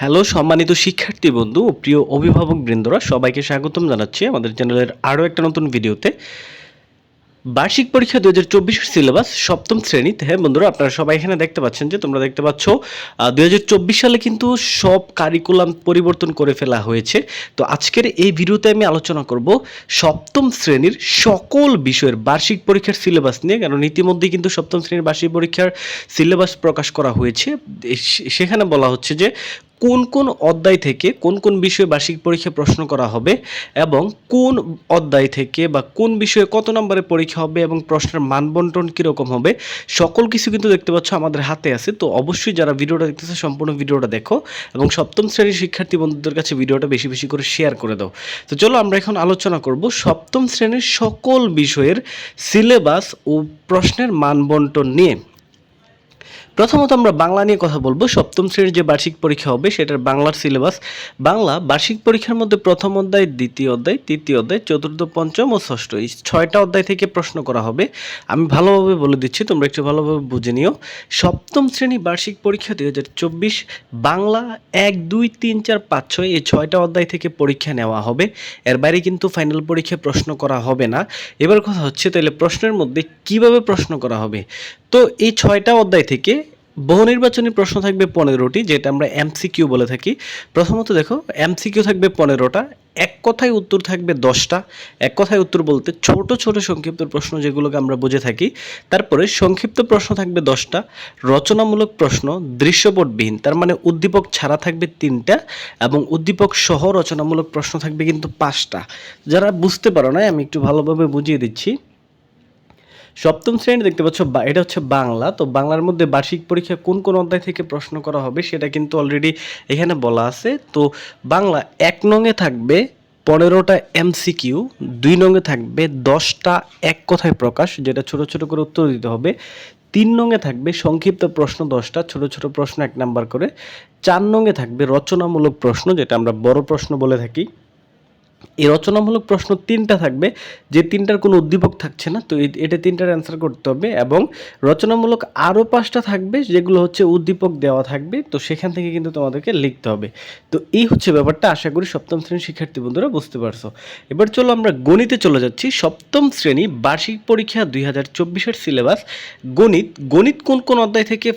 Hello, সম্মানিত শিক্ষার্থী বন্ধু ও প্রিয় অভিভাবক বৃন্দরা, সবাইকে স্বাগতম জানাচ্ছি আমাদের চ্যানেলের আরও একটা নতুন ভিডিওতে। বার্ষিক পরীক্ষা দু হাজার চব্বিশের সিলেবাস সপ্তম শ্রেণীতে। হ্যাঁ বন্ধুরা, আপনারা সবাই এখানে দেখতে পাচ্ছেন যে তোমরা দেখতে পাচ্ছ দু হাজার চব্বিশ সালে কিন্তু সব কারিকুলাম পরিবর্তন করে ফেলা হয়েছে। তো আজকের এই ভিডিওতে আমি আলোচনা করব সপ্তম শ্রেণির সকল বিষয়ের বার্ষিক পরীক্ষার সিলেবাস নিয়ে। কারণ ইতিমধ্যেই কিন্তু সপ্তম শ্রেণির বার্ষিক পরীক্ষার সিলেবাস প্রকাশ করা হয়েছে। সেখানে বলা হচ্ছে যে কোন কোন অধ্যায় থেকে কোন কোন বিষয়ে বার্ষিক পরীক্ষা প্রশ্ন করা হবে এবং কোন অধ্যায় থেকে বা কোন বিষয়ে কত নম্বরে পরীক্ষা হবে এবং প্রশ্নের মানবন্টন কীরকম হবে, সকল কিছু কিন্তু দেখতে পাচ্ছ আমাদের হাতে আছে। তো অবশ্যই যারা ভিডিওটা দেখতেছে, সম্পূর্ণ ভিডিওটা দেখো এবং সপ্তম শ্রেণির শিক্ষার্থী বন্ধুদের কাছে ভিডিওটা বেশি বেশি করে শেয়ার করে দাও। তো চলো আমরা এখন আলোচনা করব সপ্তম শ্রেণির সকল বিষয়ের সিলেবাস ও প্রশ্নের মানবন্টন নিয়ে। প্রথমত আমরা বাংলা নিয়ে কথা বলব। সপ্তম শ্রেণির যে বার্ষিক পরীক্ষা হবে, সেটার বাংলার সিলেবাস। বাংলা বার্ষিক পরীক্ষার মধ্যে প্রথম অধ্যায়, দ্বিতীয় অধ্যায়, তৃতীয় অধ্যায়, চতুর্থ, পঞ্চম ও ষষ্ঠ এই ছয়টা অধ্যায় থেকে প্রশ্ন করা হবে। আমি ভালোভাবে বলে দিচ্ছি, তোমরা একটু ভালোভাবে বুঝে নিও। সপ্তম শ্রেণি বার্ষিক পরীক্ষা দুই হাজার চব্বিশ, বাংলা এক, দুই, তিন, চার, পাঁচ, ছয় এই ছয়টা অধ্যায় থেকে পরীক্ষা নেওয়া হবে। এর বাইরে কিন্তু ফাইনাল পরীক্ষায় প্রশ্ন করা হবে না। এবার কথা হচ্ছে, তাহলে প্রশ্নের মধ্যে কীভাবে প্রশ্ন করা হবে? তো এই ছয়টা অধ্যায় থেকে বহু নির্বাচনী প্রশ্ন থাকবে পনেরোটি, যেটা আমরা এমসিকিউ বলে থাকি। প্রথমত দেখো, এমসিকিউ থাকবে পনেরোটা, এক কথায় উত্তর থাকবে দশটা, এক কথায় উত্তর বলতে ছোট ছোট সংক্ষিপ্ত প্রশ্ন যেগুলোকে আমরা বুঝে থাকি। তারপরে সংক্ষিপ্ত প্রশ্ন থাকবে দশটা, রচনামূলক প্রশ্ন, দৃশ্যপটবিহীন, তার মানে উদ্দীপক ছাড়া থাকবে তিনটা এবং উদ্দীপক সহ রচনামূলক প্রশ্ন থাকবে কিন্তু পাঁচটা। যারা বুঝতে পারো না আমি একটু ভালোভাবে বুঝিয়ে দিচ্ছি। সপ্তম শ্রেণি দেখতে পাচ্ছ এটা হচ্ছে বাংলা। তো বাংলার মধ্যে বার্ষিক পরীক্ষা কোন কোন অধ্যায় থেকে প্রশ্ন করা হবে সেটা কিন্তু অলরেডি এখানে বলা আছে। তো বাংলা এক নঙে থাকবে পনেরোটা এমসিকিউ, দুই নঙে থাকবে দশটা এক কথায় প্রকাশ, যেটা ছোট ছোট করে উত্তর দিতে হবে। তিন নঙে থাকবে সংক্ষিপ্ত প্রশ্ন দশটা, ছোট ছোট প্রশ্ন এক নাম্বার করে। চার নঙে থাকবে রচনামূলক প্রশ্ন, যেটা আমরা বড় প্রশ্ন বলে থাকি। এই রচনামূলক প্রশ্ন তিনটা থাকবে, যে তিনটার কোনো উদ্দীপক থাকছে না, তো এটা তিনটার অ্যান্সার করতে হবে এবং রচনামূলক আরও পাঁচটা থাকবে যেগুলো হচ্ছে উদ্দীপক দেওয়া থাকবে, তো সেখান থেকে কিন্তু তোমাদেরকে লিখতে হবে। তো এই হচ্ছে ব্যাপারটা, আশা করি সপ্তম শ্রেণির শিক্ষার্থী বন্ধুরা বুঝতে পারছ। এবার চলো আমরা গণিতে চলে যাচ্ছি। সপ্তম শ্রেণি বার্ষিক পরীক্ষা দুই হাজার চব্বিশের সিলেবাস গণিত। গণিত কোন কোন অধ্যায় থেকে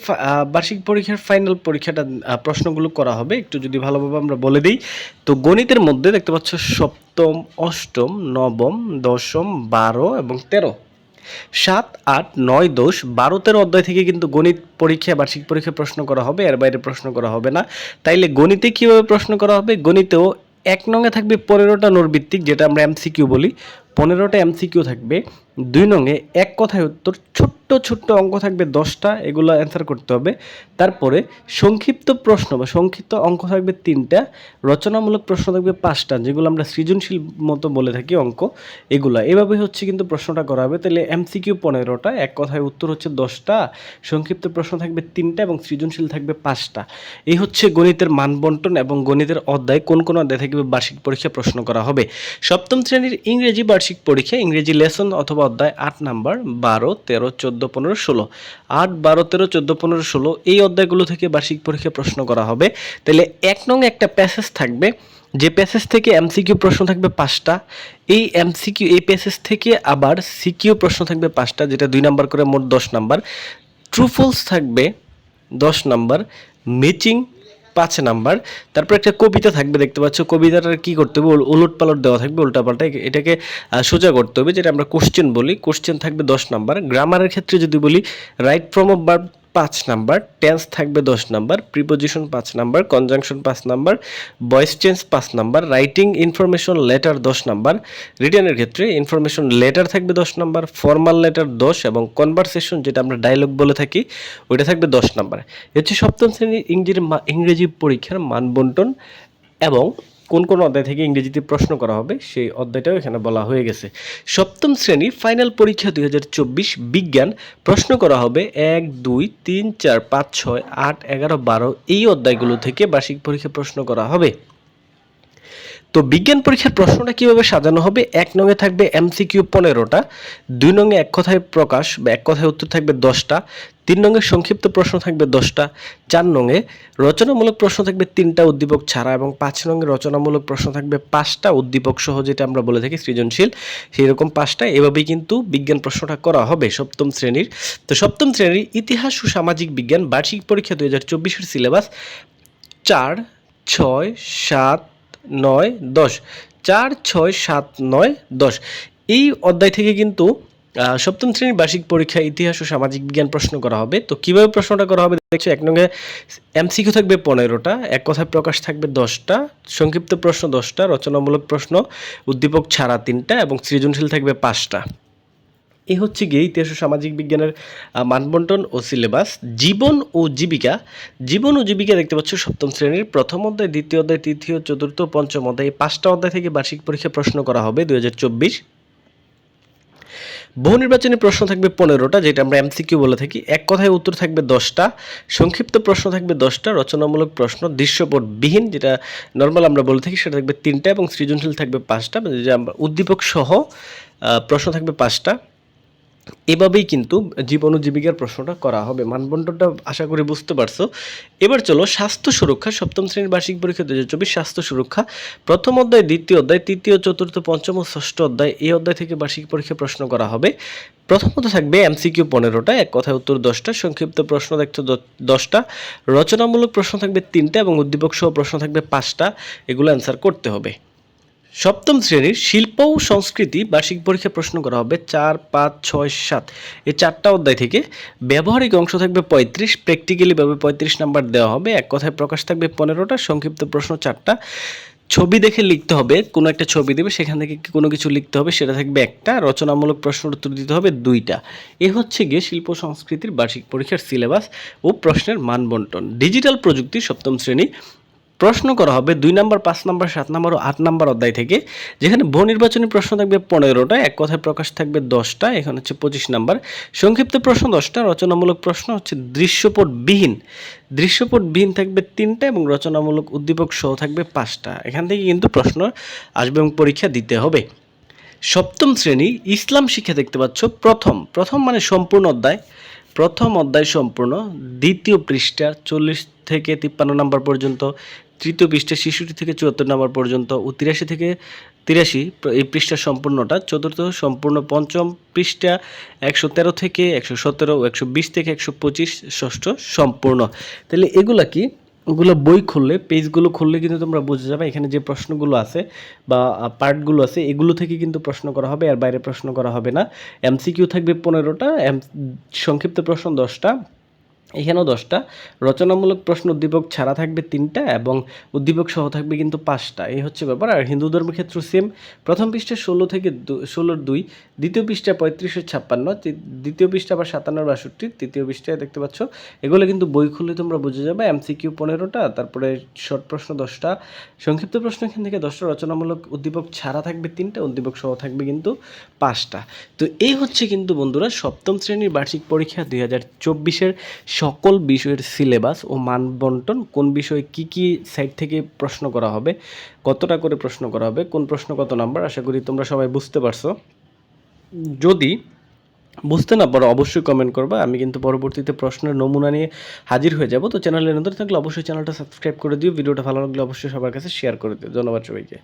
বার্ষিক পরীক্ষার ফাইনাল পরীক্ষাটা প্রশ্নগুলো করা হবে, একটু যদি ভালোভাবে আমরা বলে দিই। তো গণিতের মধ্যে দেখতে পাচ্ছ সপ্তম, অষ্টম, নবম, দশম, বারো এবং তেরো। সাত, আট, নয়, দশ, বারো, তেরো অধ্যায় থেকে কিন্তু গণিত পরীক্ষা বার্ষিক পরীক্ষা প্রশ্ন করা হবে, এর বাইরে প্রশ্ন করা হবে না। তাইলে গণিতে কীভাবে প্রশ্ন করা হবে? গণিতেও এক নঙে থাকবে পনেরোটা নোর ভিত্তিক যেটা আমরা এমসিকিউ বলি। পনেরোটা এমসিকিউ থাকবে। দুই নঙে এক কথায় উত্তর, ছোট্ট ছোট্ট অঙ্ক থাকবে দশটা, এগুলো অ্যান্সার করতে হবে। তারপরে সংক্ষিপ্ত প্রশ্ন বা সংক্ষিপ্ত অঙ্ক থাকবে তিনটা, রচনামূলক প্রশ্ন থাকবে পাঁচটা, যেগুলো আমরা সৃজনশীল মতো বলে থাকি অঙ্ক, এগুলো। এভাবে হচ্ছে কিন্তু প্রশ্নটা করা হবে। তাহলে এমসিকিউ পনেরোটা, এক কথায় উত্তর হচ্ছে দশটা, সংক্ষিপ্ত প্রশ্ন থাকবে তিনটা এবং সৃজনশীল থাকবে পাঁচটা। এই হচ্ছে গণিতের মানবন্টন এবং গণিতের অধ্যায়, কোন কোন অধ্যায় থেকে বার্ষিক পরীক্ষা প্রশ্ন করা হবে। সপ্তম শ্রেণির ইংরেজি বার্ষিক পরীক্ষা, ইংরেজি লেসন অথবা অধ্যায় আট নাম্বার, বারো, তেরো, চোদ্দ, পনেরো, ষোলো। আট, বারো, তেরো, চোদ্দ, পনেরো, ষোলো, এই অধ্যায়গুলো থেকে বার্ষিক পরীক্ষা প্রশ্ন করা হবে। তাহলে এক নং একটা প্যাসেজ থাকবে, যে প্যাসেজ থেকে এমসিকিউ প্রশ্ন থাকবে পাঁচটা। এই এমসিকিউ, এই প্যাসেজ থেকে আবার সিকিউ প্রশ্ন থাকবে পাঁচটা, যেটা দুই নাম্বার করে মোট দশ নাম্বার। ট্রুফলস থাকবে দশ নাম্বার। ম্যাচিং পাঁচ নাম্বার, তারপর একটা কবিতা থাকবে, দেখতে পাচ্ছ কবিতাটার কি করতে হবে ওলট পালট দেওয়া থাকবে, উল্টাপাল্টা এটাকে সোজা করতে হবে, যেটা আমরা কোশ্চেন বলি। কোশ্চেন থাকবে দশ নাম্বার। গ্রামারের ক্ষেত্রে যদি বলি রাইট ফ্রম অফ ভার্ব পাঁচ নাম্বার টেন্স থাকবে দশ নাম্বার প্রিপোজিশন পাঁচ নাম্বার কনজাংশন পাঁচ নাম্বার ভয়েস চেঞ্জ পাঁচ নাম্বার রাইটিং ইনফরমেশন লেটার দশ নাম্বার রিটার্নের ক্ষেত্রে ইনফরমেশন লেটার থাকবে দশ নাম্বার ফর্মাল লেটার দশ এবং কনভারসেশন যেটা আমরা ডায়লগ বলে থাকি, ওইটা থাকবে দশ নাম্বার। হচ্ছে সপ্তম শ্রেণির ইংরেজির মা- ইংরেজি পরীক্ষার মানবন্টন এবং কোন কোন অধ্যায় থেকে ইংরেজিতে প্রশ্ন করা হবে, সেই অধ্যায়টাও এখানে বলা হয়ে গেছে। সপ্তম শ্রেণির ফাইনাল পরীক্ষা দুই হাজার চব্বিশ বিজ্ঞান, প্রশ্ন করা হবে এক, দুই, তিন, চার, পাঁচ, ছয়, আট, এগারো, বারো, এই অধ্যায়গুলো থেকে বার্ষিক পরীক্ষা প্রশ্ন করা হবে। তো বিজ্ঞান পরীক্ষার প্রশ্নটা কীভাবে সাজানো হবে? এক নঙে থাকবে এমসিকিউ পনেরোটা, দুই নঙে এক কথায় প্রকাশ বা এক কথায় উত্তর থাকবে দশটা, তিন নঙে সংক্ষিপ্ত প্রশ্ন থাকবে দশটা, চার নঙে রচনামূলক প্রশ্ন থাকবে তিনটা উদ্দীপক ছাড়া এবং পাঁচ নঙে রচনামূলক প্রশ্ন থাকবে পাঁচটা উদ্দীপক সহ যেটা আমরা বলে থাকি সৃজনশীল। সেই রকম পাঁচটা, এভাবেই কিন্তু বিজ্ঞান প্রশ্নটা করা হবে সপ্তম শ্রেণির। তো সপ্তম শ্রেণির ইতিহাস ও সামাজিক বিজ্ঞান বার্ষিক পরীক্ষা দুই হাজার চব্বিশের সিলেবাস চার, ছয়, সাত নয়, দশ। চার, ছয়, সাত, নয়, দশ। এই অধ্যায় থেকে কিন্তু সপ্তম শ্রেণির বার্ষিক পরীক্ষা ইতিহাস ও সামাজিক বিজ্ঞান প্রশ্ন করা হবে। তো কীভাবে প্রশ্নটা করা হবে দেখছ, এক নঙ্গে এমসিকিউ থাকবে পনেরোটা, এক কথায় প্রকাশ থাকবে দশটা, সংক্ষিপ্ত প্রশ্ন দশটা, রচনামূলক প্রশ্ন, উদ্দীপক ছাড়া তিনটা, এবং সৃজনশীল থাকবে পাঁচটা। এ হচ্ছে গিয়ে ইতিহাস ও সামাজিক বিজ্ঞানের মানবন্টন ও সিলেবাস। জীবন ও জীবিকা। জীবন ও জীবিকা দেখতে পাচ্ছ সপ্তম শ্রেণির প্রথম অধ্যায়, দ্বিতীয় অধ্যায়, তৃতীয়, চতুর্থ, পঞ্চম অধ্যায় পাঁচটা অধ্যায় থেকে বার্ষিক পরীক্ষা প্রশ্ন করা হবে দুই হাজার চব্বিশ। বহু নির্বাচনী প্রশ্ন থাকবে পনেরোটা, যেটা আমরা এমসিকিউ বলে থাকি। এক কথায় উত্তর থাকবে দশটা, সংক্ষিপ্ত প্রশ্ন থাকবে দশটা, রচনামূলক প্রশ্ন দৃশ্যপটবিহীন, যেটা নর্মাল আমরা বলে থাকি, সেটা থাকবে তিনটা এবং সৃজনশীল থাকবে পাঁচটা উদ্দীপক সহ প্রশ্ন থাকবে পাঁচটা। এভাবেই কিন্তু জীবন ও জীবিকার প্রশ্নটা করা হবে। মানবন্টনটা আশা করি বুঝতে পারছ। এবার চলো স্বাস্থ্য সুরক্ষা, সপ্তম শ্রেণির বার্ষিক পরীক্ষা দু হাজার চব্বিশ স্বাস্থ্য সুরক্ষা, প্রথম অধ্যায়, দ্বিতীয় অধ্যায়, তৃতীয়, চতুর্থ, পঞ্চম ও ষষ্ঠ অধ্যায়, এই অধ্যায় থেকে বার্ষিক পরীক্ষা প্রশ্ন করা হবে। প্রথমত থাকবে এমসিকিউ পনেরোটা, এক কথায় উত্তর দশটা, সংক্ষিপ্ত প্রশ্ন দেখছ দশটা, রচনামূলক প্রশ্ন থাকবে তিনটা এবং উদ্দীপক সহ প্রশ্ন থাকবে পাঁচটা, এগুলো অ্যান্সার করতে হবে। সপ্তম শ্রেণির শিল্প ও সংস্কৃতি বার্ষিক পরীক্ষা প্রশ্ন করা হবে চার, পাঁচ, ছয়, সাত। এই চারটা অধ্যায় থেকে ব্যবহারিক অংশ থাকবে পঁয়ত্রিশ প্র্যাকটিক্যালিভাবে পঁয়ত্রিশ নাম্বার দেওয়া হবে। এক কথায় প্রকাশ থাকবে পনেরোটা, সংক্ষিপ্ত প্রশ্ন চারটা। ছবি দেখে লিখতে হবে, কোনো একটা ছবি দেবে, সেখান থেকে কোনো কিছু লিখতে হবে, সেটা থাকবে একটা। রচনামূলক প্রশ্নের উত্তর দিতে হবে দুইটা। এ হচ্ছে গিয়ে শিল্প সংস্কৃতির বার্ষিক পরীক্ষার সিলেবাস ও প্রশ্নের মানবন্টন। ডিজিটাল প্রযুক্তি সপ্তম শ্রেণি প্রশ্ন করা হবে দুই নম্বর, পাঁচ নম্বর, সাত নম্বর ও আট নম্বর অধ্যায় থেকে, যেখানে বহু নির্বাচনী প্রশ্ন থাকবে পনেরোটা, এক কথায় প্রকাশ থাকবে দশটা, এখানে হচ্ছে পঁচিশ নাম্বার। সংক্ষিপ্ত প্রশ্ন দশটা, রচনামূলক প্রশ্ন হচ্ছে দৃশ্যপটবিহীন। দৃশ্যপটবিহীন থাকবে তিনটা এবং রচনামূলক উদ্দীপক সহ থাকবে পাঁচটা। এখান থেকে কিন্তু প্রশ্ন আসবে এবং পরীক্ষা দিতে হবে। সপ্তম শ্রেণি, ইসলাম শিক্ষা দেখতে পাচ্ছ, প্রথম। প্রথম মানে সম্পূর্ণ অধ্যায়। প্রথম অধ্যায় সম্পূর্ণ। দ্বিতীয় পৃষ্ঠা চল্লিশ থেকে তিপ্পান্ন নম্বর পর্যন্ত। তৃতীয় পৃষ্ঠা শিশুটি থেকে চুয়াত্তর নম্বর পর্যন্ত ও তিরাশি থেকে তিরাশি এই পৃষ্ঠা সম্পূর্ণটা, চতুর্থ সম্পূর্ণ পঞ্চম পৃষ্ঠা একশো তেরো থেকে একশো সতেরো একশো বিশ থেকে একশো পঁচিশ, ষষ্ঠ সম্পূর্ণ। তাহলে এগুলা কি? ওগুলো বই খুললে, পেজগুলো খুললে কিন্তু তোমরা বুঝে যাবে এখানে যে প্রশ্নগুলো আছে বা পার্টগুলো আছে, এগুলো থেকে কিন্তু প্রশ্ন করা হবে আর বাইরে প্রশ্ন করা হবে না। এমসিকিউ থাকবে পনেরোটা সংক্ষিপ্ত প্রশ্ন দশটা এখানেও দশটা। রচনামূলক প্রশ্ন উদ্দীপক ছাড়া থাকবে তিনটা এবং উদ্দীপক সহ থাকবে কিন্তু পাঁচটা। এই হচ্ছে ব্যাপার। আর হিন্দু ধর্মের ক্ষেত্রে সেম প্রথম পৃষ্ঠা ষোলো থেকে ষোলোর দুই, দ্বিতীয় পৃষ্ঠা পঁয়ত্রিশের ছাপ্পান্ন দ্বিতীয় পৃষ্ঠা আবার সাতান্ন বাষট্টি, তৃতীয় পৃষ্ঠায় দেখতে পাচ্ছ। এগুলো কিন্তু বই খুললে তোমরা বুঝে যাবে। এমসিকিউ পনেরোটা, তারপরে শর্ট প্রশ্ন দশটা। সংক্ষিপ্ত প্রশ্ন এখান থেকে দশটা। রচনামূলক উদ্দীপক ছাড়া থাকবে তিনটা, উদ্দীপক সহ থাকবে কিন্তু পাঁচটা। তো এই হচ্ছে কিন্তু বন্ধুরা সপ্তম শ্রেণির বার্ষিক পরীক্ষা দুই হাজার চব্বিশের সকল বিষয়ের সিলেবাস ও মানবন্টন কোন বিষয়ে কি কি সাইড থেকে প্রশ্ন করা হবে, কতটা করে প্রশ্ন করা হবে, কোন প্রশ্ন কত নাম্বার, আশা করি তোমরা সবাই বুঝতে পারছ। যদি বুঝতে না পারো, অবশ্যই কমেন্ট করবা, আমি কিন্তু পরবর্তীতে প্রশ্নের নমুনা নিয়ে হাজির হয়ে যাব। তো চ্যানেলে নতুন থাকলে অবশ্যই চ্যানেলটা সাবস্ক্রাইব করে দিও, ভিডিওটা ভালো লাগলে অবশ্যই সবার কাছে শেয়ার করে দিও। ধন্যবাদ সবাইকে।